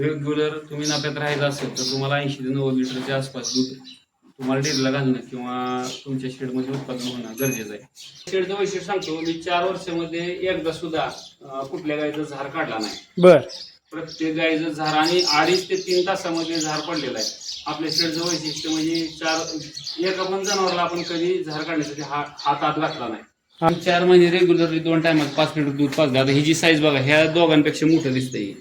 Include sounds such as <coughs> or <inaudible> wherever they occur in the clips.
Regular तुम्ही नफ्यात राहायचं असेल तर तुम्हाला ऐंशी ते नव्वद लिटरच्या आसपास दूध तुम्हाला डेअरीला घालणं किंवा तुमच्या शेडमध्ये उत्पादन होणं गरजेचं आहे. शेडचं वैशिष्ट्य सांगतो मी चार वर्षामध्ये एकदा सुद्धा कुठल्या गायचं झार काढला नाही. बर. प्रत्येक गायचं झार आणि अडीच ते तीन तासामध्ये झार पडलेला आहे. आपल्या शेडचं वैशिष्ट्य म्हणजे चार एका पण जनावरला आपण कधी झार काढण्यासाठी हा हात हात घातला नाही. चार महिने रेग्युलरली दोन टायमात पाच लिटर दूध पाजलं. आता ही जी साईज बघा ह्या दोघांपेक्षा मोठं दिसतंय.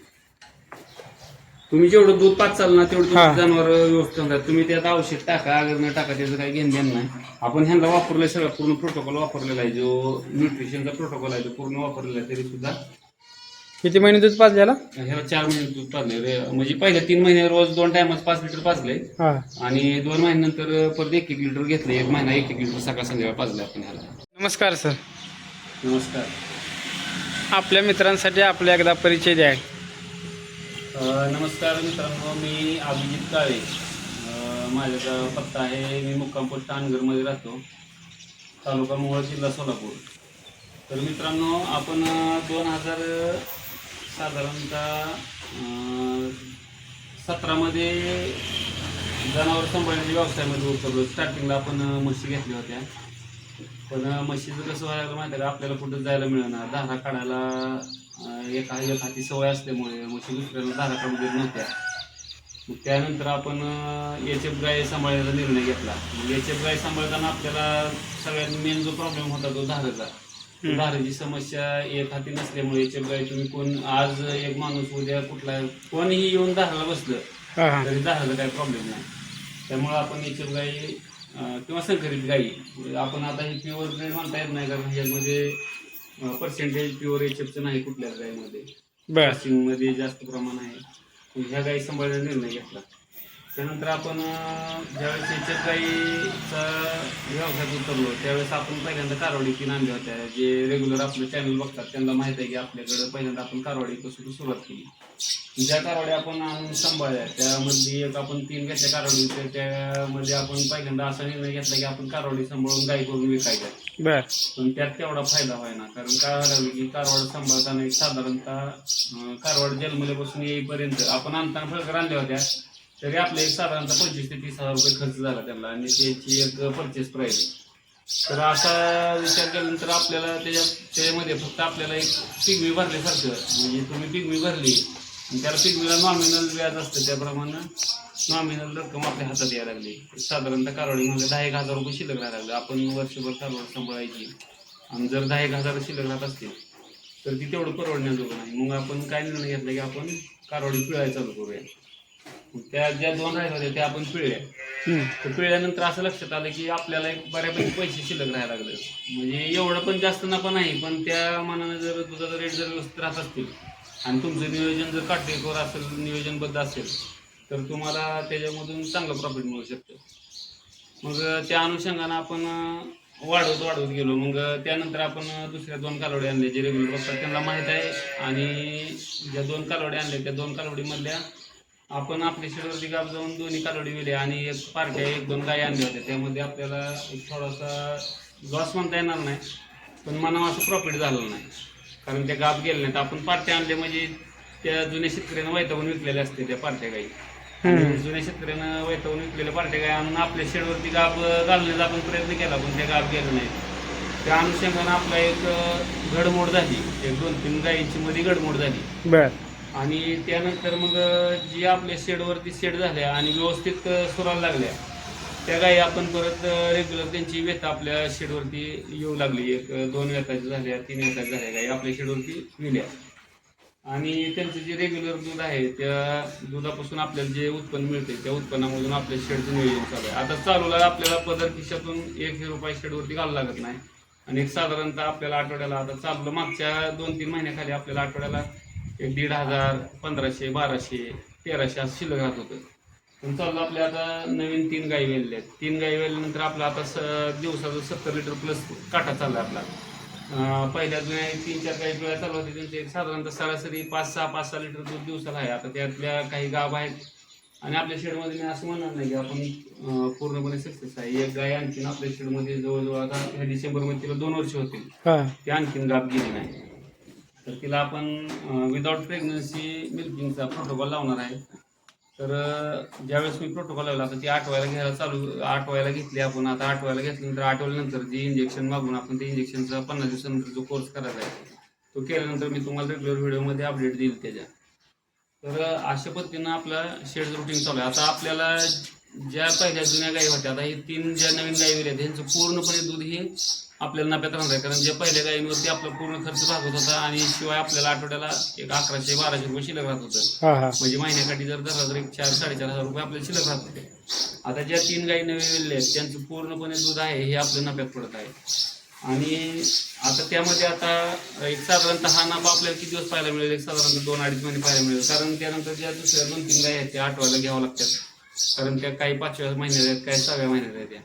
तुम्ही जेवढं दूध पाचाल ना तेवढं जनावर व्यवस्थित होणार. तुम्ही त्यात औषध टाका अगर न टाका त्याचं काही घेणं देणं नाही. आपण ह्यांना वापरलं सगळं पूर्ण प्रोटोकॉल वापरलेला आहे. जो न्यूट्रिशनचा प्रोटोकॉल आहे तो पूर्ण वापरलेला आहे तरी सुद्धा किती महिने दूध पाच झाला ह्याला चार महिने दूध पाजले रे म्हणजे पहिले तीन महिने रोज दोन टायमात पाच लिटर पाजले आणि दोन महिन्यानंतर परत एक एक लिटर घेतलं एक महिना एक एक लिटर सकाळ संध्याकाळ पाजले आपण ह्याला. नमस्कार सर. नमस्कार. आपल्या मित्रांसाठी आपला एकदा परिचय द्या नमस्कार मित्रांनो मी अभिजित काळे. माझ्याचा पत्ता आहे मी मुक्काम पोस्ट अनगरमध्ये राहतो तालुका मोहळ जिल्हा सोलापूर. तर मित्रांनो आपण दोन हजार साधारणतः सतरामध्ये जनावर सांभाळण्याच्या व्यवसायामध्ये उतरलो. स्टार्टिंगला आपण म्हशी घेतल्या होत्या. पण म्हशीचं कसं व्हायला माहिती आहे का? आपल्याला कुठं जायला मिळणार धारा काढायला एका एक हाती सवय असल्यामुळे म्हशी दुसऱ्याला धारा काढू देत नव्हत्या. मग त्यानंतर आपण एच एफ गाय सांभाळायचा निर्णय घेतला. मग एच एफ गाय सांभाळताना आपल्याला सगळ्यात मेन जो प्रॉब्लेम होता तो धाराचा. धाराची समस्या एक हाती नसल्यामुळे एच एफ गाय तुम्ही कोण आज एक माणूस उद्या कुठला कोणीही येऊन धाराला बसलं तरी दहाला काही प्रॉब्लेम नाही. त्यामुळे आपण याची गाई अं, किंवा संकरित गाई आपण आता ही प्युअर म्हणता येत नाही कारण ह्याच्यामध्ये पर्सेंटेज प्युअर एचएफचं नाही कुठल्याच गाईमध्ये बर. मध्ये जास्त प्रमाण आहे. ह्या गाई सांभाळण्याचा निर्णय घेतला. त्यानंतर आपण ज्यावेळेस गाईचा व्यवसायात उतरलो त्यावेळेस आपण पहिल्यांदा कारवाडी तीन आणल्या होत्या. जे रेग्युलर आपलं चॅनल बघतात त्यांना माहीत आहे की आपल्याकडं पहिल्यांदा आपण कारवाडीपासून सुरुवात केली. ज्या कारवाड्या आपण आणून सांभाळल्या त्यामध्ये एक आपण तीन घेतल्या कारवाडी तर त्यामध्ये आपण पहिल्यांदा असा निर्णय घेतला की आपण कारवाडी सांभाळून गाई करून विकायच्या. पण त्यात तेवढा फायदा व्हायना कारण काय लागलं की कारवाड सांभाळताना एक साधारणतः कारवाड जन्मल्यापासून येईपर्यंत आपण आणताना फळकर आणल्या होत्या. तरी आपल्या एक साधारणतः पंचवीस ते तीस हजार रुपये खर्च झाला त्याला आणि त्याची एक परचेस प्राईस तर असा विचार केल्यानंतर आपल्याला त्याच्या त्याच्यामध्ये फक्त आपल्याला एक पिगवी भरल्यासारखं म्हणजे तुम्ही पिगवी भरली आणि त्याला पिगवीला नॉमिनल व्याज असतं त्याप्रमाणे नॉमिनल रक्कम आपल्या हातात यायला लागली. साधारणतः कारवाडीमध्ये दहा एक हजार रुपये शिल्लक राहायला लागले. आपण वर्षभर कारवाड सांभाळायची. आणि जर दहा एक हजार शिल्लक राहत असतील तर ती तेवढं परवडण्याजोगं नाही. मग आपण काय निर्णय घेतला की आपण कारवाडी पिळायला चालू करूया. त्या ज्या दोन राहिल्या होत्या त्या आपण पिळल्या. हम्म. तर पिळल्यानंतर असं लक्षात आलं की आपल्याला एक बऱ्यापैकी पैसे शिल्लक राहायला लागले. म्हणजे एवढं पण जास्त नफा नाही पण त्या मानाने जर दुधाचा रेट जर व्यवस्थित राहत असतील आणि तुमचं नियोजन जर काटेकोर असेल नियोजनबद्ध असेल तर तुम्हाला त्याच्यामधून चांगलं प्रॉफिट मिळू शकतं. मग त्या अनुषंगानं आपण अं, वाढवत वाढवत गेलो. मग त्यानंतर आपण दुसऱ्या दोन कालवडी आणल्या जे रेग्युलर बघतात त्यांना माहीत आहे. आणि ज्या दोन कालवडी आणल्या त्या दोन कालवडीमधल्या आपण आपल्या शेडवरती गाव जाऊन दोन्ही कालवडी गेले आणि एक पार्ट्या एक दोन गायी आणल्या होत्या. त्यामध्ये आपल्याला एक थोडासा लॉस म्हणता येणार नाही पण मनावर असं प्रॉफिट झालं नाही. कारण त्या गाब गेल्या नाहीत. आपण पार्ट्या आणल्या म्हणजे त्या जुन्या शेतकऱ्यांना वैतागून विकलेल्या असते त्या पार्ट्या गाई. आणि जुन्या शेतकऱ्यानं वैतागून विकलेल्या पार्ट्या गाई आणून आपल्या शेडवरती गाब घालण्याचा आपण प्रयत्न केला पण त्या गाब गेल्या नाहीत. त्या अनुषंगानं आपला एक घडमोड झाली. एक दोन तीन गायींची मध्ये घडमोड झाली. आणि त्यानंतर मग जी आपल्या शेडवरती शेड झाल्या आणि व्यवस्थित सुरायला लागल्या त्या गाई आपण परत रेग्युलर त्यांची वेत आपल्या शेडवरती येऊ लागली. एक दोन वेताच्या झाल्या तीन वेताच्या झाल्या गाई आपल्या शेडवरती विल्या आणि त्यांचं जे रेग्युलर दूध आहे त्या दुधापासून आपल्याला जे उत्पन्न मिळते त्या उत्पन्नामधून आपल्या शेडचं नियोजन चालू आहे. आता चालूला आपल्याला पदर खिशातून एक रुपये शेडवरती घालावं लागत नाही. आणि एक साधारणतः आपल्याला आठवड्याला आता चाललं मागच्या दोन तीन महिन्याखाली आपल्याला आठवड्याला एक दीड हजार पंधराशे बाराशे तेराशे असं शिल्लक राहत होतं. पण चाललं आपल्या आता नवीन तीन गाई वेळले आहेत. तीन गाई वेळल्यानंतर आपला आता स दिवसाचं सत्तर लिटर प्लस काटा चालला आपला. पहिल्या जुन्या तीन चार गाई पिळ्या चालू होते त्यांचे साधारणतः सरासरी पाच सहा पाच सहा लिटर दूध दिवसाला आहे. आता त्यातल्या काही गाव आहेत. आणि आपल्या शेडमध्ये मी असं म्हणणार नाही की आपण पूर्णपणे सक्सेस आहे. एक गाय आणखीन आपल्या शेडमध्ये जवळजवळ आता ह्या डिसेंबरमध्ये तिला दोन वर्ष होतील. हा. ती आणखीन गाप गेली नाही. तर तिला आपण विदाउट प्रेग्नन्सी मिल्किंगचा प्रोटोकॉल लावणार आहे. तर ज्यावेळेस मी प्रोटोकॉल लावला तर ती आठवायला घ्यायला चालू आठवायला घेतली आपण. आता आठवायला घेतल्यानंतर आठवल्यानंतर जे इंजेक्शन मागून आपण ते इंजेक्शनचा पन्नास दिवसानंतर जो कोर्स करायचा आहे तो केल्यानंतर मी तुम्हाला रेग्युलर व्हिडिओमध्ये अपडेट देईल त्याच्या तर अशा पद्धतीनं आपलं शेड रुटीन चालू आहे. आता आपल्याला ज्या पहिल्या जुन्या गायी होत्या आता ही तीन ज्या नवीन गायी आहेत त्यांचं पूर्णपणे दूध हे आपल्याला नफ्यात राहणार आहे. कारण ज्या पहिल्या गायींवरती आपला पूर्ण खर्च भागत होता आणि शिवाय आपल्याला आठवड्याला एक अकराशे बाराशे रुपये शिल्लक राहत होतं. हा हा. म्हणजे महिन्याकाठी जर धरला तर एक चार साडेचार हजार रुपये आपल्याला शिल्लक राहत होते. आता ज्या तीन गायी नवीन विल्ले आहेत त्यांचं पूर्णपणे दूध आहे हे आपल्या नफ्यात पडत आहे. आणि आता त्यामध्ये आता एक साधारणतः हा नफा आपल्याला किती दिवस पाहायला मिळेल? एक साधारणतः दोन अडीच महिने पाहायला मिळेल. कारण त्यानंतर ज्या दुसऱ्या दोन तीन गायी आहेत त्या आठवायला घ्याव्या लागतात. कारण त्या काही पाचव्या महिन्यात आहेत काही सहाव्या महिन्यात आहेत त्या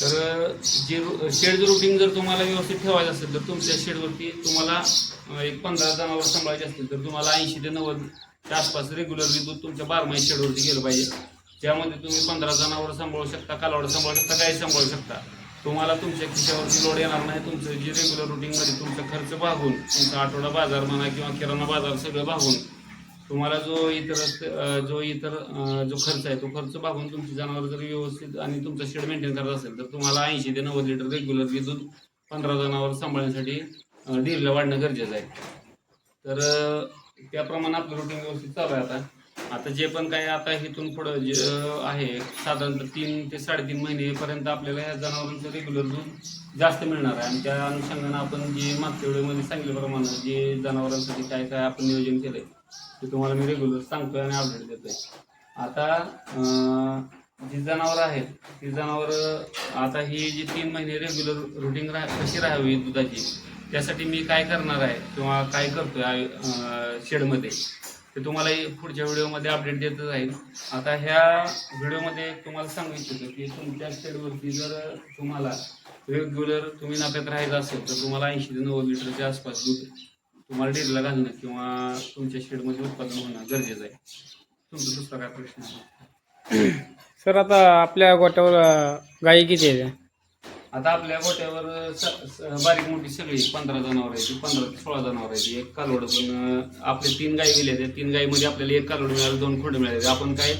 तर जे शेड रुटीन जर तुम्हाला व्यवस्थित ठेवायचं असेल तर तुमच्या शेडवरती तुम्हाला एक पंधरा जनावर सांभाळायचे असतील तर तुम्हाला ऐंशी ते नव्वदच्या आसपास रेग्युलरली दूध तुमच्या बारमाही शेडवरती गेलं पाहिजे. ज्यामध्ये तुम्ही पंधरा जनावर सांभाळू शकता कालवड सांभाळू शकता गाय सांभाळू शकता. तुम्हाला तुमच्या खिशावरती लोड येणार नाही तुमचं जे रेग्युलर रुटीनमध्ये तुमचा खर्च भागून तुमचा आठवडा बाजार म्हणा किंवा किराणा बाजार सगळं भागून तुम्हाला जो इतर जो इतर जो खर्च आहे तो खर्च भागून तुमची जनावर जर व्यवस्थित आणि तुमचं शेड मेंटेन करत असेल तर तुम्हाला ऐंशी ते नव्वद लिटर रेग्युलरली दूध पंधरा जनावर सांभाळण्यासाठी डेअरीला वाढणं गरजेचं आहे. तर अं, त्याप्रमाणे आपलं रुटीन व्यवस्थित चालू आहे आता. आता जे पण काय आता इथून पुढं जे आहे साधारणतः तीन ते साडेतीन महिनेपर्यंत आपल्याला या जनावरांचं रेग्युलर दूध जास्त मिळणार आहे. आणि त्या अनुषंगानं आपण जे मागच्या वेळेमध्ये सांगितल्याप्रमाणे जे जनावरांसाठी काय काय आपण नियोजन केलं आहे ते तुम्हाला मी रेग्युलर सांगतोय आणि अपडेट देतोय. आता जी जनावरं आहेत ती जनावरं आता ही जी तीन महिने रेग्युलर रुटीन राह कशी राहावी दुधाची त्यासाठी मी काय करणार आहे किंवा काय करतोय शेडमध्ये ते तुम्हाला पुढच्या व्हिडिओमध्ये अपडेट देत राहील आता ह्या व्हिडिओमध्ये तुम्हाला सांगू इच्छितो की तुमच्या शेडवरती जर तुम्हाला रेग्युलर तुम्ही नफ्यात राहायचं असेल तर तुम्हाला ऐंशी ते नव्वद लिटरच्या आसपास दूध तुम्हाला डेअरीला घालणं किंवा तुमच्या शेडमध्ये उत्पादन होणं गरजेचं आहे. तुमचा दुसरा काय प्रश्न आहे? सर आता आपल्या गोट्यावर अं, गायी किती आहेत? आता आपल्या गोट्यावर स- स- बारीक मोठी सगळी पंधरा जनावर आहेत पंधरा ते सोळा जनावर आहेत. एक कालवड पण अं, आपले तीन गायी गेले त्या तीन गायीमध्ये आपल्याला एक कालवड मिळालं दोन खोंड मिळाले. आपण काय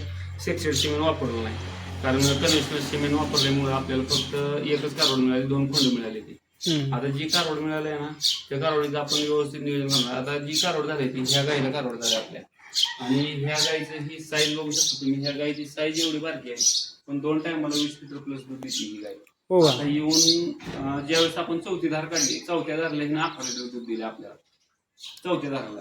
सेक्सेड सिमेंट वापरलं नाही. कारण कन्व्हेन्शनल सिमेंट वापरल्यामुळे आपल्याला फक्त एकच कालवड मिळाली दोन खोंड मिळाली ती. आता जी कारवड मिळाली ना त्या कारवडीचं आपण व्यवस्थित नियोजन करणार. आता जी कारवड झाली ती ह्या गाईला कारवड झाली आपल्या. आणि ह्या गाईचं ही साईज बघू शकतो तुम्ही. ह्या गाईची साईज एवढी बारकी आहे पण दोन टायमाला वीस लिटर प्लस दूध देते ही गाय हो आता येऊन ज्यावेळेस आपण चौथी धार काढली चौथ्या धारला हिनं अकरा लिटर दूध दिले आपल्याला. चौथ्या धाराला.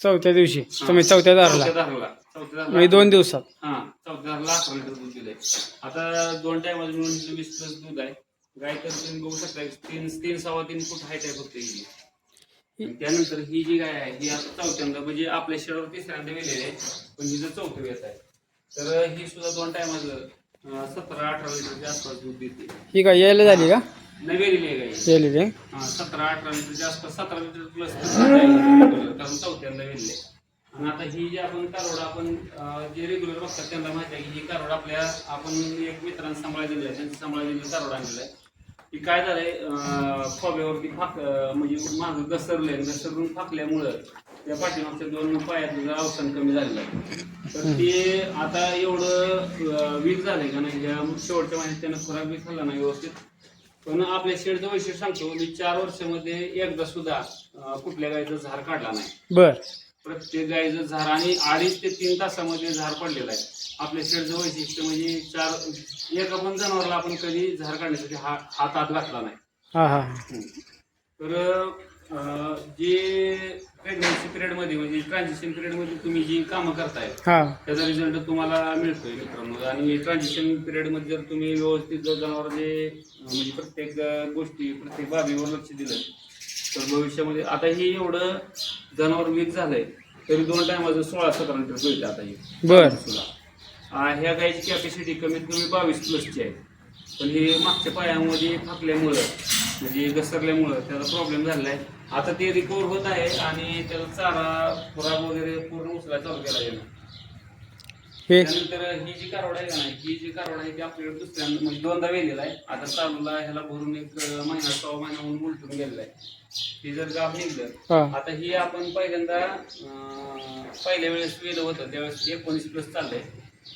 चौथ्या दिवशी? तुम्ही चौथ्या दारला चौथ्या धारला. चौथ्या म्हणजे दोन दिवसात? हा चौथ्या धारला अकरा लिटर दूध दिलंय. आता दोन टायमाला मिळून वीस प्लस दूध आहे. गाय तर तुम्ही बघू शकता तीन तीन सव्वा तीन फूट हाईट आहे फक्त ही. आणि त्यानंतर ही जी गाय आहे ही आता चौथ्यांदा म्हणजे आपल्या शरीरावर तिसऱ्यांदा वेलेली आहे पण हिचं चौथं वेत आहे. तर ही सुद्धा दोन टायमाला सतरा अठरा लिटरच्या आसपास दूध देते. ही काय यायला झाली का? नवेली आहे गाई. यायली ते हा, सतरा अठरा लिटरच्या आसपास सतरा लिटर प्लस कारण चौथ्यांदा वेलले आणि आता ही जी आपण कारोड आपण जे रेग्युलर बघतात त्यांना माहिती आहे की ही कारोड आपल्या आपण एक मित्रांना सांभाळायला दिली आहे त्यांचं सांभाळायला दिलेलं कारोड आणलेलं आहे. की काय झालंय खोब्यावरती फाक म्हणजे मागं घसरलंय. घसरून फाकल्यामुळं त्या पाठीमागच्या दोन पायातलं जरा अवसान कमी झालेलं आहे. तर ते आता एवढं वीक झालंय का नाही या शेवटच्या महिन्यात त्यानं खुराक बी खाल्ला नाही व्यवस्थित. पण आपल्या शेडचं वैशिष्ट्य सांगतो मी चार वर्षामध्ये एकदा सुद्धा कुठल्या गायचं झार काढला नाही. बर. प्रत्येक गायचं झार आणि अडीच ते तीन तासामध्ये झार पडलेला आहे. आपल्या शेडचं वैशिष्ट्य म्हणजे चार एका पण जनावरला आपण कधी झार काढण्यासाठी हा हात हात घातला नाही. हा हा. तर अं, जे प्रेग्नन्सी पिरियडमध्ये म्हणजे ट्रान्झिशन पिरियडमध्ये तुम्ही जी कामं करताय हा. त्याचा रिझल्ट तुम्हाला मिळतोय मित्रांनो आणि ट्रान्झिशन पिरियडमध्ये जर तुम्ही व्यवस्थित जर जनावर जे अं, म्हणजे प्रत्येक अं, गोष्टी प्रत्येक बाबीवर लक्ष दिलं तर भविष्यामध्ये आता हे एवढं जनावर वीक झालंय तरी दोन टायमाचं सोळा सतरा लिटर मिळते आता हे. बर. सुद्धा. आ, ह्या गायची कॅपॅसिटी कमीत कमी बावीस प्लसची आहे. पण हे मागच्या पायामध्ये फाकल्यामुळं म्हणजे घसरल्यामुळं त्याचा प्रॉब्लेम झालेला आहे आता ते रिकवर होत आहे आणि त्याला चारा खुराक वगैरे पूर्ण उचलायला चालू केला हे त्यानंतर ही जी कारवड आहे का नाही ही जी कारवड आहे ती आपल्याकडे दुसऱ्यांदा म्हणजे दोनदा वेलेला आहे. आता चालूला ह्याला भरून एक महिना सहा महिना म्हणून उलटून गेलेला आहे. ही जर गाव निघलं आता ही आपण पहिल्यांदा पहिल्या वेळेस वेलं होतं त्यावेळेस एकोणीस प्लस चाललंय.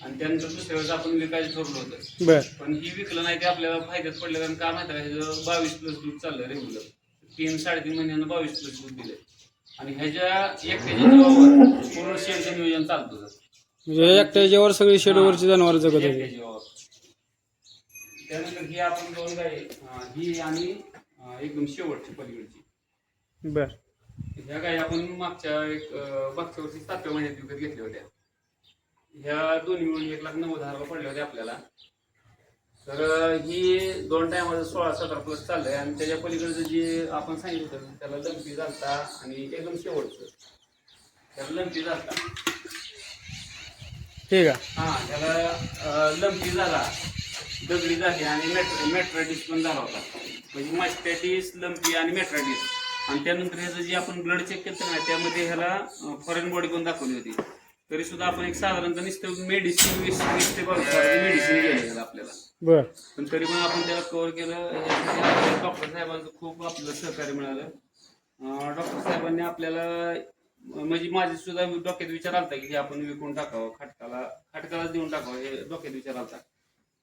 आणि त्यानंतर दुसऱ्या वेळेस आपण विकायचं ठरलं होतं. बर. पण ही विकलं नाही ते आपल्याला फायद्यात पडलं कारण काय माहिती आहे बावीस प्लस दूध चाललंय रेग्युलर तीन साडेतीन महिन्यानं बावीस प्लस दूध दिलंय आणि ह्याच्या एकट्याच्या जीवावर पूर्ण शेडचं नियोजन चालतं सर. म्हणजे एकट्याच्यावर सगळी शेडवरची जनावर जगत होती. जीवावर त्यानंतर ही आपण दोन गाय ही आणि अं, एकदम शेवटची पलीकडची. बर. ह्या गाय आपण मागच्या एक अं, मागच्या वर्षी सातव्या महिन्यात विकत घेतल्या होत्या. ह्या दोन्ही मिळून एक लाख नव्वद हजार पडले होते आपल्याला. तर ही दोन टायमाचं सोळा सतरा प्लस चाललंय आणि त्याच्या पलीकडचं जे आपण सांगितलं होतं त्याला लंपी झालता आणि एकदम शेवटचं. त्याला लंपी झालता. ठीक आहे. हा त्याला लंपी झाला. दगडी झाली आणि मेट्रो मेट्रायटिस पण झाला होता. म्हणजे मास्टॅटिस लंपी आणि मेट्रायटिस. आणि त्यानंतर ह्याचं जे आपण ब्लड चेक केलं ना त्यामध्ये ह्याला फॉरेन बॉडी पण दाखवली होती. तरी सुद्धा आपण एक साधारणतः नुसतं मेडिसिन वीस वीस ते बावीस मेडिसिन आपल्याला. बर. पण तरी पण आपण त्याला कव्हर केलं. डॉक्टर साहेबांचं खूप आपलं सहकार्य मिळालं. डॉक्टर साहेबांनी आपल्याला म्हणजे माझी सुद्धा डोक्यात विचार आलता की हे आपण विकून टाकावं खाटकाला खाटकालाच देऊन टाकावं हे डोक्यात विचार आलता.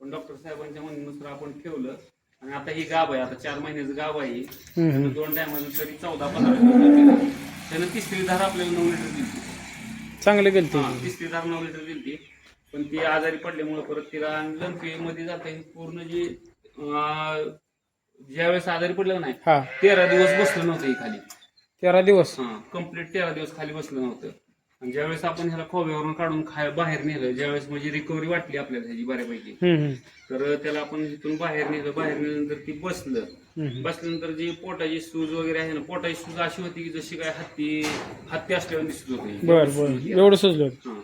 पण डॉक्टर साहेबांच्या म्हणण्यानुसार आपण ठेवलं. आणि आता ही गाव आहे आता चार महिन्याचं गाव आहे. दोन टायमाचं तरी चौदा पंधरा. त्यानं तिसरी धार आपल्याला नऊ लिटर दिली. चांगलं गेलं हा, तिसरी धार नऊ लिटर दिली पण ती आजारी पडल्यामुळे परत तिला लंपी मध्ये जाते पूर्ण जी अं, ज्यावेळेस आजारी पडलं नाही हा. तेरा दिवस बसलं नव्हतं ही खाली. तेरा दिवस. हा कंप्लीट तेरा दिवस खाली बसलं नव्हतं. आणि ज्यावेळेस आपण ह्याला खोब्यावरून काढून खाय बाहेर नेलं ज्यावेळेस म्हणजे रिकव्हरी वाटली आपल्याला ह्याची बऱ्यापैकी हम्म. तर त्याला आपण तिथून बाहेर नेलं बाहेर नेल्यानंतर ती बसलं हम्म. बसल्यानंतर जी पोटाची सूज वगैरे आहे ना पोटाची सूज अशी होती की जशी काय हत्ती हत्ती असल्यावर दिसत होती बर बर एवढं सुचलं हा.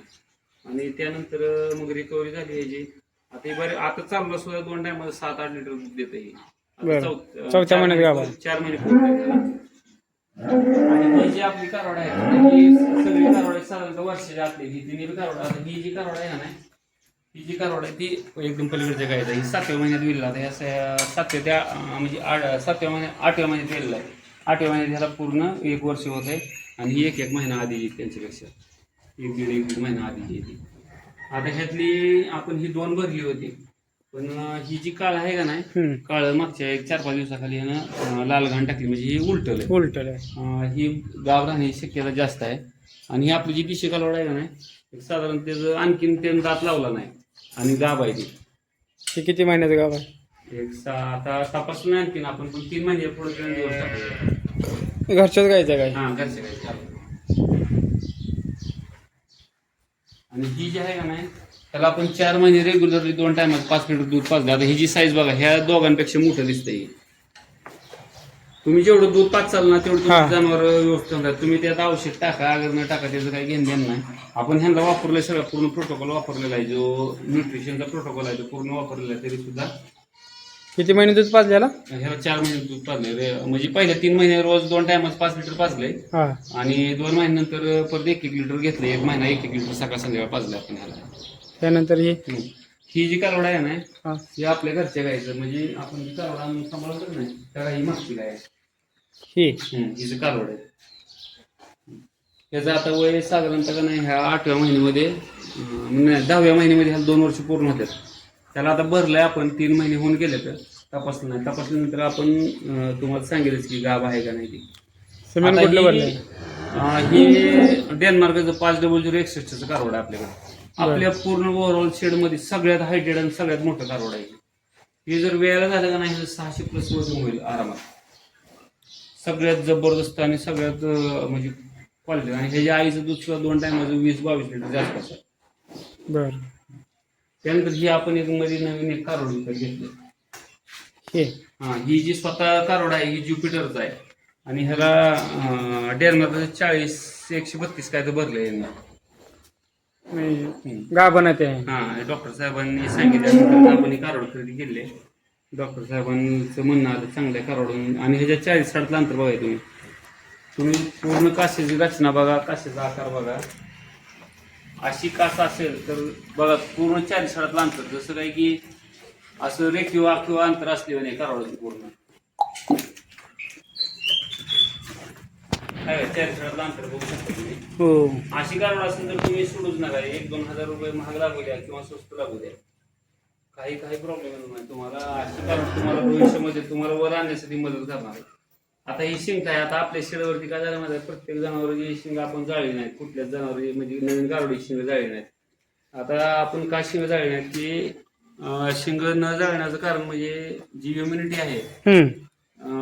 आणि त्यानंतर मग रिकव्हरी झाली ह्याची आता ही बरे आता चाललं सुद्धा दोन टायमाला सात आठ लिटर दूध देत ही बरं. चौथ्या चार महिन्यात गाभा. चार महिने पूर्ण झाले. आणि ही जी आपली कारवाड आहे ही सगळी कारवाड साधारणतः वर्षाच्या आतली ही तिन्ही बी कारवाड आता ही जी कारवाड आहे ना ही जी कारवाड आहे ती एकदम पलीकडच्या गायचा ही सातव्या महिन्यात विरला आता स- सातव्या त्या म्हणजे आठ- सातव्या महिन्यात आठव्या महिन्यात विरला आहे. आठव्या महिन्यात ह्याला पूर्ण एक वर्ष होत आहे आणि ही एक एक महिना आधी येते त्यांच्यापेक्षा. एक दीड एक दीड महिना आधी येते आता ह्यातली आपण ही दोन भरली होती. पण ही जी काळ आहे का नाही. काळ मागच्या एक चार पाच दिवसाखाली लाल घाण टाकली म्हणजे ही उलटल उलट आहे ही गाव राहण्याची शक्यता जास्त आहे. आणि ही आपली जी दिशी कालवड आहे का नाही एक साधारण त्याचं आणखीन त्यानं दात लावला नाही आणि गाभ आहे ती. हे किती महिन्याचं गाव आहे? एक सा आता तपासून नाही आणखीन आपण पण तीन महिने पुढे दिवस घरच्याच गायचं काय? हा घरचे काही चालू आणि ही जी आहे का नाही त्याला आपण चार महिने रेग्युलरली दोन टायमात पाच लिटर दूध पाजलं. आता ही जी साईज बघा ह्या दोघांपेक्षा मोठं दिसतंय. तुम्ही जेवढं दूध पाचाल ना तेवढं हा. तुमचं जनावर व्यवस्थित होणार तुम्ही त्यात औषध टाका अगर न टाका त्याचं काही घेणं देणं नाही. आपण ह्यांना वापरलं सगळं पूर्ण प्रोटोकॉल वापरलेला आहे. जो न्यूट्रिशनचा प्रोटोकॉल आहे तो पूर्ण वापरलेला आहे तरी सुद्धा. किती महिने दूध पाजल्याला ह्याला चार महिने दूध पाजले रे म्हणजे पहिल्या तीन महिने रोज दोन टायमात पाच लिटर पाजले हा. आणि दोन महिन्यानंतर परत एक एक लिटर घेतलं एक महिना एक एक लिटर सकाळ संध्याकाळ पाजलं आपण ह्याला. त्यानंतर हे. ही जी कारवड आहे ना हा. ही आपल्या घरच्या गायचं म्हणजे आपण जी कारवड आणून सांभाळतो नाही त्या गाई मागची गाय आहे. हे. ही जी कारवड आहे. याचं आता वय साधारणतः का नाही ह्या आठव्या महिन्यामध्ये नाही दहाव्या महिन्यामध्ये ह्याला दोन वर्ष पूर्ण होतात त्याला आता भरलंय आपण तीन महिने होऊन गेले तर तपासलं नाही तपासल्यानंतर आपण तुम्हाला सांगेलच की गाभ आहे का नाही ती. ही- ही डेन्मार्कचं पाच डबल झिरो एकसष्टचं कारवड आहे आपल्याकडे. आपल्या पूर्ण ओव्हरऑल शेडमध्ये सगळ्यात हायटेड आणि सगळ्यात मोठं कारवड आहे. हे जर वेळेला झालं का नाही हे सहाशे प्लस वजन होईल आरामात. सगळ्यात जबरदस्त आणि सगळ्यात म्हणजे क्वालिटी आणि ह्याच्या आईचं दूध सुद्धा दोन टायमाचं वीस बावीस लिटर जास्त असं बर. त्यानंतर ही आपण एक मध्ये नवीन एक कारवड विकत घेतली. हे. हा जी स्वतः कारवड आहे ही ज्युपिटरचा आहे. आणि ह्याला डेन्मार्कचं चाळीस एकशे बत्तीस काय तर भरलं यांना. गाभण आहे. ते हा डॉक्टर साहेबांनी सांगितल्यानंतर आपण ही खरेदी केले. डॉक्टर साहेबांचं म्हणणं आलं चांगलं आहे आणि ह्याच्या चाळीस साडचं अंतर बघा तुम्ही. तुम्ही पूर्ण काशीची रचना बघा काशीचा आकार बघा. अशी कास असेल तर बघा पूर्ण चाळीस सडातलं अंतर जसं काय की असं रेखीव आखीव अंतर असले नाही कारवडाचं पूर्ण. काय चार सडातलं अंतर बघू शकता तुम्ही. हो. अशी कारवड असेल तर तुम्ही सोडूच नका. एक दोन हजार रुपये महाग लागू द्या किंवा स्वस्त लागू द्या. काही काही प्रॉब्लेम नाही. तुम्हाला अशी कारवड तुम्हाला भविष्यामध्ये तुम्हाला वर आणण्यासाठी मदत करणार आहे. आता ही शिंग काय आता आपल्या शेडावरती काय झालं आहे? प्रत्येक जनावरांची शिंग आपण जाळली नाहीत. कुठल्याच जनावरांची म्हणजे नवीन गारवडी शिंग जाळली नाहीत. आता आपण का शिंग जाळली नाहीत की शिंग न जाळण्याचं कारण म्हणजे जी इम्युनिटी आहे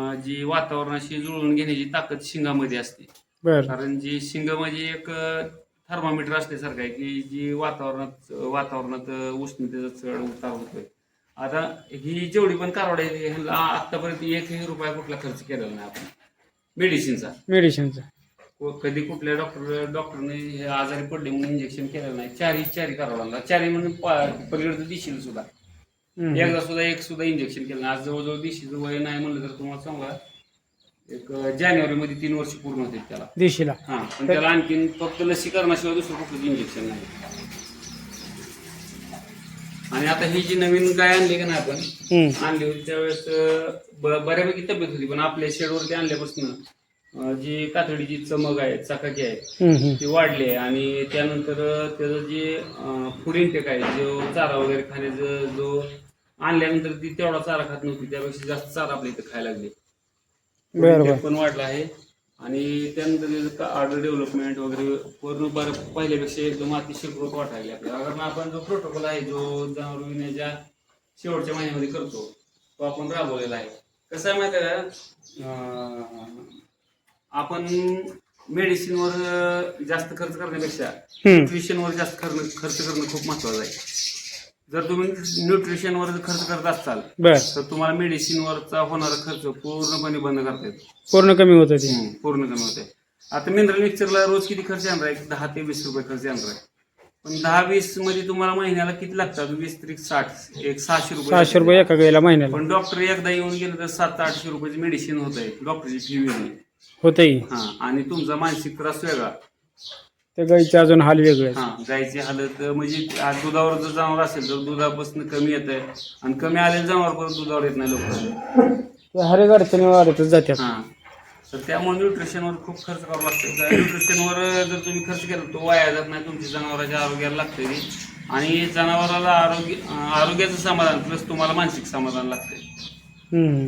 अं, जी वातावरणाशी जुळवून घेण्याची ताकद शिंगामध्ये असते. बर. कारण जी शिंग म्हणजे एक थर्मामीटर असल्यासारखं आहे की जी वातावरणात वातावरणात उष्णतेचा चढ उतार होतोय. आता ही जेवढी पण कारवाड आहे ह्याला आतापर्यंत एकही रुपया कुठला खर्च केलेला नाही आपण. मेडिसिनचा मेडिसिनचं कधी कुठल्या डॉक्टर डॉक्टरने हे आजारी पडले म्हणून इंजेक्शन केलेलं नाही. चारही चारी कारवाडाला चारी म्हणून पा- पलीकडचं दिशील सुद्धा. एकदा सुद्धा एक सुद्धा इंजेक्शन केलं नाही. आज जवळजवळ दिशीचं वय नाही म्हणलं तर तुम्हाला सांगा एक जानेवारी मध्ये तीन वर्ष पूर्ण होते त्याला. दिशीला हा पण त्याला आणखीन फक्त लसीकरणाशिवाय दुसरं कुठलंच इंजेक्शन नाही. आणि आता ही जी नवीन गाय आणली का नाही आपण हम्म. आणली होती त्यावेळेस अं, ब- बऱ्यापैकी तब्येत होती पण आपल्या शेडवरती आणल्यापासून अं, जी कातडीची चमक आहे चकाकी आहे हम्म, हम्म. ती वाढली आहे. आणि त्यानंतर त्याचं जे फूड इंटेक आहे जो चारा वगैरे खाण्याचं जो आणल्यानंतर ती तेवढा चारा खात नव्हती त्यापेक्षा जास्त चारा आपल्या इथं खायला लागली. बरं, बरं. पण वाढला आहे. आणि त्यानंतर ऑर्डर डेव्हलपमेंट वगैरे पूर्ण बरं पहिल्यापेक्षा एकदम अतिशय ग्रोथ वाटायला आपल्याला कारण आपण जो प्रोटोकॉल आहे जो जनावर विण्याच्या शेवटच्या महिन्यामध्ये करतो तो आपण राबवलेला आहे. कसं आहे माहिती आहे का? अं, आपण मेडिसिनवर जास्त खर्च करण्यापेक्षा हम्म. न्यूट्रिशनवर जास्त खर्च खर्च करणं खूप महत्वाचं आहे. जर तुम्ही न्यूट्रिशनवर खर्च करत असाल बर. तर तुम्हाला मेडिसिनवरचा होणारा खर्च पूर्णपणे बंद करता येतो. पूर्ण कमी होत ते. हम्म, पूर्ण कमी होते आता मिनरल मिक्सरला रोज किती खर्च येणार आहे? दहा ते वीस रुपये खर्च येणार आहे. पण दहा वीसमध्ये तुम्हाला महिन्याला किती लागतात? वीस त्रिक साठ एक सहाशे रुपये. सहाशे रुपये एका गाईला महिन्याला. पण डॉक्टर एकदा येऊन गेलं तर सात आठशे रुपयाची मेडिसिन होत आहे डॉक्टरची फी वेगळी. होतही हा आणि तुमचा मानसिक त्रास वेगळा. त्या गाईचे अजून हाल वेगळे हा गायची हालत म्हणजे आज दुधावर जर जनावर असेल तर दुधापासून कमी येत आहे आणि कमी आलेलं जनावर परत दुधावर येत नाही लवकर. ते हरेक अडचणी वाढतच जातात. हा. तर त्यामुळे न्यूट्रिशनवर खूप खर्च करावा लागतो न्यूट्रिशनवर जर तुम्ही खर्च केला तो वाया जात नाही. तुमच्या जनावरांच्या आरोग्याला लागते ती. आणि जनावराला आरोग्य अं, आरोग्याचं समाधान प्लस तुम्हाला मानसिक समाधान लागते हम्म.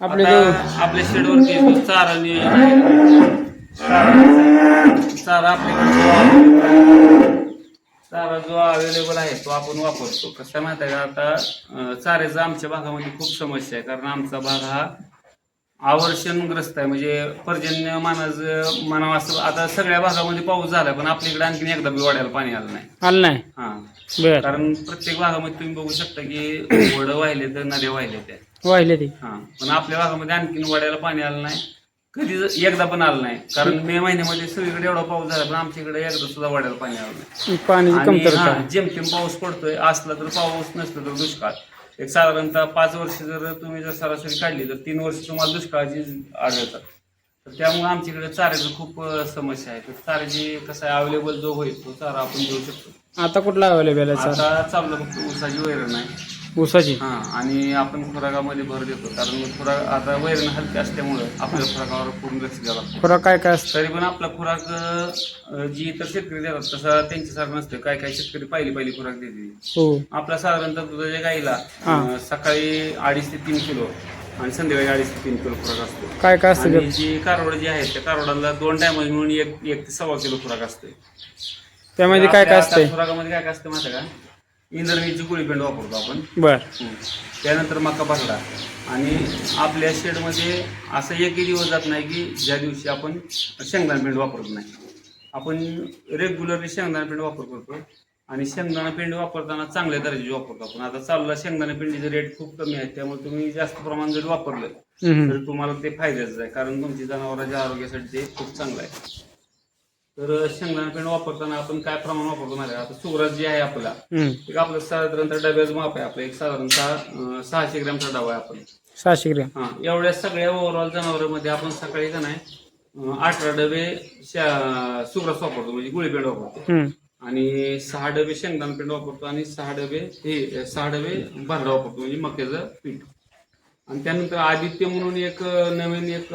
आपले आता जो आपल्या शेडवरती जो चारा नियोजन आहे. चारा- चारा आपल्याकडे चारा जो अवेलेबल आहे तो आपण वापरतो. कसं माहिती आहे का आता चाऱ्याचा आमच्या भागामध्ये खूप समस्या आहे. कारण आमचा भाग हा आवर्षणग्रस्त आहे. म्हणजे पर्जन्य मानाचं मानावं असं आता सगळ्या भागामध्ये पाऊस झाला पण आपल्याकडे आणखीन एकदा बी वाढायला पाणी आलं नाही. आलं नाही? हा. कारण प्रत्येक भागामध्ये तुम्ही बघू शकता की <coughs> वड वाहिले तर नद्या वाहिल्या त्या. वाहिले ते. हा. पण आपल्या भागामध्ये आणखीन वड्याला पाणी आलं नाही. कधी एकदा पण आलं नाही. कारण मे महिन्यामध्ये सगळीकडे एवढा पाऊस झाला पण आमच्याकडे एकदा सुद्धा वड्याला पाणी आलं नाही. पाण्याची आणि कमतरता हा, आहे. जेमतेम पाऊस पडतोय असला तर पाऊस नसला तर दुष्काळ. एक साधारणतः पाच वर्ष जर तुम्ही जर सरासरी काढली तर तीन वर्ष तुम्हाला दुष्काळाची आढळतात. तर त्यामुळे आमच्याकडे चाऱ्याचं खूप अं, समस्या आहे. तर चाऱ्याची कसं आहे अवेलेबल जो होईल तो चारा आपण देऊ शकतो. आता कुठला अवेलेबल आहे सर आता चाललं फक्त ऊसाची वैरण आहे. ऊसाची. हा आणि आपण खुराकामध्ये भर देतो. कारण खुराक आता वैरण हलकी असल्यामुळं आपल्या खुराकावर पूर्ण लक्ष द्यावं लागतं. खुराक काय काय असतं? तरी पण आपला खुराक अं, जी इतर शेतकरी देतात तसा त्यांच्यासारखं नसतं. काय काय शेतकरी पहिली पहिली खुराक देते. हो. आपला साधारणतः दुधाच्या गाईला. अं, सकाळी अडीच ते तीन किलो आणि संध्याकाळी अडीच ते तीन किलो खुराक असतो. काय काय असतं आणि? जी कारवड जी आहेत त्या कारवडाला दोन टायम मिळून एक एक ते सव्वा किलो खुराक असते त्यामध्ये काय काय आपल्या असतंय? आता खुराकामध्ये काय काय असतं माहिती आहे का? इंद्रनीची गुळीपेंड वापरतो आपण. बर. त्यानंतर मका भरडा. आणि आपल्या शेडमध्ये असं एकही दिवस जात नाही की ज्या दिवशी आपण शेंगदाणा पेंड वापरत नाही. आपण रेग्युलरली शेंगदाणा पेंड वापर करतो आणि शेंगदाणा पेंड वापरताना चांगल्या दर्जाची वापरतो आपण. आता चालला शेंगदाणा पेंडीचं रेट खूप कमी आहे. त्यामुळे तुम्ही जास्त प्रमाण जरी वापरलं. तर तुम्हाला ते फायद्याचं आहे. कारण तुमच्या जनावरांच्या आरोग्यासाठी ते खूप चांगलं आहे. तर शेंगदाणा पेंड वापरताना आपण काय प्रमाण वापरतो माहिती? आता सुगराज जे आहे आपला. एक आपलं साधारणतः डब्याचं माप आहे आपलं एक साधारणतः सहाशे ग्रॅमचा डबा आहे आपण सहाशे ग्रॅम हा एवढ्या सगळ्या ओव्हरऑल जनावरांमध्ये आपण सकाळी का नाही अठरा डबे सुग्रास वापरतो म्हणजे गुळीपेंड वापरतो. आणि सहा डबे शेंगदाणा पीठ वापरतो आणि सहा डबे हे सहा डबे भरडा वापरतो म्हणजे मक्याचं पीठ आणि त्यानंतर आदित्य म्हणून एक नवीन एक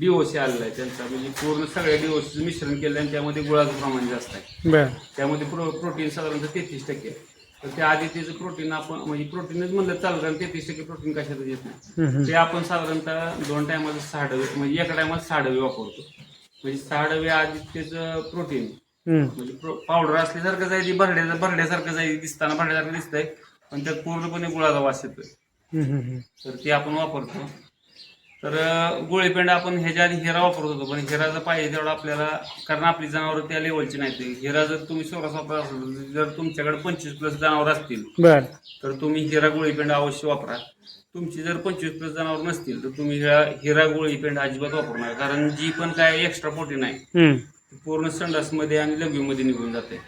डिओसी आलेला आहे त्यांचा म्हणजे पूर्ण सगळ्या डिओसीचं मिश्रण केलं आणि त्यामध्ये गुळाचं प्रमाण जास्त आहे त्यामध्ये प्रो प्रोटीन साधारणतः तेहतीस टक्के. तर त्या आदित्यचं प्रोटीन आपण म्हणजे प्रोटीनच म्हणलं चालतं कारण तेहतीस टक्के प्रोटीन कशातच येत नाही. ते आपण साधारणतः दोन टायमाला सहा डबे म्हणजे एका टायमाला सहा डबे वापरतो म्हणजे सहा डबे आदित्यचं प्रोटीन. म्हणजे पावडर असल्यासारखं ती भरड्या भरड्यासारखं आहे दिसताना भरड्यासारखं दिसतंय पण त्यात पूर्णपणे गुळाचा वास येतोय. तर ते आपण वापरतो. तर गोळीपेंड आपण ह्याच्या आधी हिरा वापरत होतो पण हिराचं पाहिजे तेवढं आपल्याला कारण आपली जनावरं त्या लेवलची नाही हिरा जर तुम्ही सोरास वापरत असाल जर तुमच्याकडे पंचवीस प्लस जनावर असतील तर तुम्ही हिरा गोळीपेंड अवश्य वापरा. तुमची जर पंचवीस प्लस जनावर नसतील तर तुम्ही हिरा हिरा गोळीपेंड अजिबात वापरू नका कारण जी पण काय एक्स्ट्रा प्रोटीन आहे पूर्ण संडासमध्ये आणि लघवीमध्ये निघून जाते.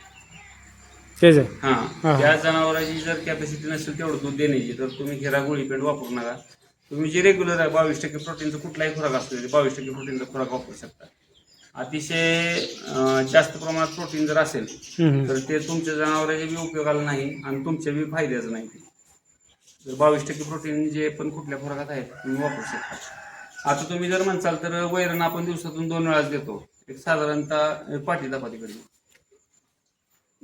तेच आहे. हा. हा. त्या जनावरांची जर कॅपॅसिटी नसेल तेवढं दूध देण्याची तर तुम्ही हिरा गोळीपेंड वापरू नका. तुम्ही जे रेग्युलर आहे बावीस टक्के प्रोटीनचा कुठलाही खुराक असतो ते बावीस टक्के प्रोटीनचा खुराक वापरू शकता. अतिशय अं, जास्त प्रमाणात प्रोटीन जर असेल हम्म, तर ते तुमच्या जनावरांच्या बी उपयोगाला नाही आणि तुमच्या बी फायद्याचं नाही. ते जर बावीस टक्के प्रोटीन जे पण कुठल्या खुराकात आहेत तुम्ही वापरू शकता. आता तुम्ही जर म्हणसाल तर वैरण आपण दिवसातून दोन वेळाच देतो. एक साधारणतः पाठी दपातीकडे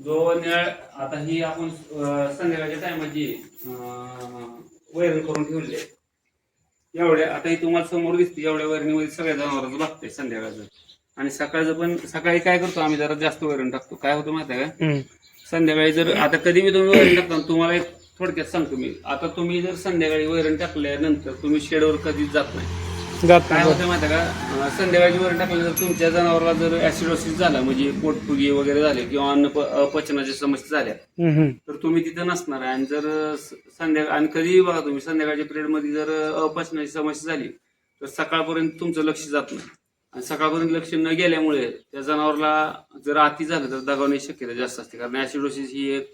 जो निळ आता ही आपण संध्याकाळच्या टायमाची वैरण करून ठेवली आहे. एवढ्या आता ही तुम्हाला समोर दिसते एवढ्या वैरणीमध्ये सगळ्या जनावरांचं बघते संध्याकाळचं. आणि सकाळचं पण सकाळी काय करतो आम्ही जरा जास्त वैरण टाकतो. काय होतं माहिती आहे का. संध्याकाळी जर आता कधी मी तुम्ही वैरण टाकता तुम्हाला एक थोडक्यात सांगतो मी. आता तुम्ही जर संध्याकाळी वैरण टाकल्यानंतर तुम्ही शेडवर कधीच जात नाही. जात काय होतं माहिती का? संध्याकाळची वैरण टाकल्यानंतर तुमच्या जनावराला जर ऍसिडोसिस झाला म्हणजे पोटफुगी वगैरे झाले किंवा अन्न प- अपचनाच्या समस्या झाल्या हम्म. तर तुम्ही तिथं नसणार आहे. आणि जर स- संध्याकाळ आणि कधीही बघा तुम्ही संध्याकाळच्या पिरियडमध्ये जर अपचनाची समस्या झाली तर सकाळपर्यंत तुमचं लक्ष जात नाही. आणि सकाळपर्यंत लक्ष न गेल्यामुळे त्या जनावरला जर अति झालं तर दगावण्याची शक्यता जास्त असते. कारण ऍसिडोसिस ही एक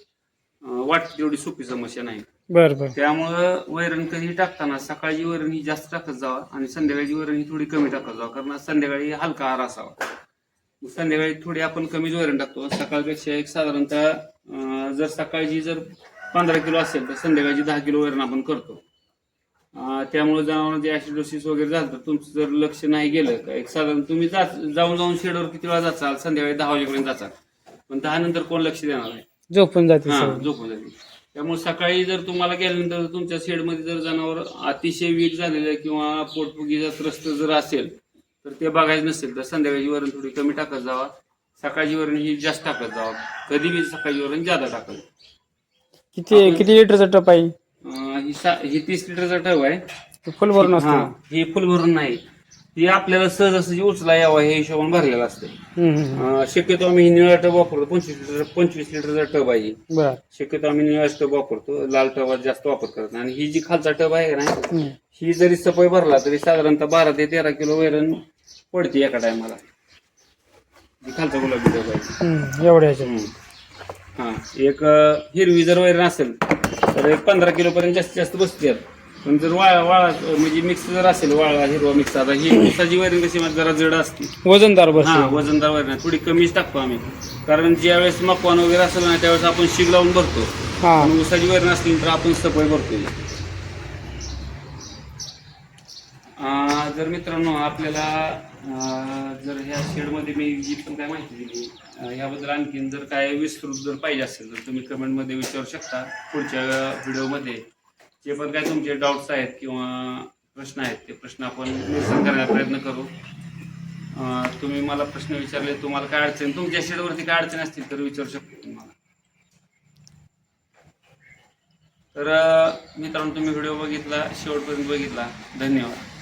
अं, वाटते तेवढी सोपी समस्या नाही. बर बर. त्यामुळं वैरण कधी टाकताना सकाळची वैरण ही जास्त टाकत जावा आणि संध्याकाळची वैरण ही थोडी कमी टाकत जावा कारण संध्याकाळी हलका आहार असावा. मग संध्याकाळी थोडी आपण कमीच वैरण टाकतो. सकाळपेक्षा एक साधारणतः जर सकाळची जर पंधरा किलो असेल तर संध्याकाळची दहा किलो वैरण आपण करतो. त्यामुळे जनावरांचे ऍसिडोसिस वगैरे झालं तर तुमचं जर लक्ष नाही गेलं का एक साधारण तुम्ही जा जाऊन जाऊन शेडवर किती वेळा जाचाल? संध्याकाळी दहा वाजेपर्यंत जाचाल. पण दहा नंतर कोण लक्ष देणार आहे झोपून जाते हा. झोपून जाते त्यामुळे सकाळी जर तुम्हाला गेल्यानंतर तुमच्या शेडमध्ये जर जनावर अतिशय वीक झालेलं किंवा पोटफुगीचा त्रस्त जर असेल तर ते बघायचं नसेल तर संध्याकाळची वरण थोडी कमी टाकत जावा. सकाळची वरण ही जास्त टाकत जावा. कधी बी सकाळची वरण जादा टाकत. किती किती लिटरचा टप आहे? ही सा- ही तीस लिटरचा टब आहे. फुल भरून हा ही फुल भरून नाही. ती आपल्याला सहज असं उचला यावा हे हिशोबाने भरलेलं असतं अं, शक्यतो आम्ही ही निळा टब वापरतो. पंचवीस लिटर पंचवीस लिटरचा टब आहे. बर. शक्यतो आम्ही निळा टब वापरतो. लाल टबात जास्त वापर करत नाही. आणि ही जी खालचा टब आहे ना. ही जरी सफाई भरला तरी साधारणतः बारा ते तेरा किलो वैरण पडते एका टायमाला. खालचा गुलाबी टब आहे. एवढ्या ह्याच्यात हम्म. हा एक अं, हिरवी जर वैरण असेल तर एक पंधरा किलो पर्यंत जास्तीत जास्त बसते पण जर वाळा वाळा म्हणजे मिक्स जर असेल वाळा हिरवा मिक्स आता ही ऊसाची वैरण कशी माझी जरा जड असते. वजनदार बस. हा वजनदार वैरण आहे. थोडी कमीच टाकतो आम्ही. कारण ज्या वेळेस मकवान वगैरे असेल ना त्यावेळेस आपण शिग लावून भरतो. हा. ऊसाची वैरण असली तर आपण सफाई भरतो. अं, जर मित्रांनो आपल्याला अं, जर ह्या शेडमध्ये मी जी पण काय माहिती दिली अं, याबद्दल आणखीन जर काय विस्तृत जर पाहिजे असेल तर तुम्ही कमेंटमध्ये विचारू शकता पुढच्या व्हिडिओमध्ये जे पण काय तुमचे डाऊट्स आहेत किंवा प्रश्न आहेत ते प्रश्न आपण निरसन करण्याचा प्रयत्न करू. तुम्ही मला प्रश्न विचारले तुम्हाला काय अडचण? तुमच्या शेडवरती काय अडचण असतील तर विचारू शकतो तुम्हाला. तर मित्रांनो तुम्ही व्हिडिओ बघितला शेवटपर्यंत बघितला. धन्यवाद.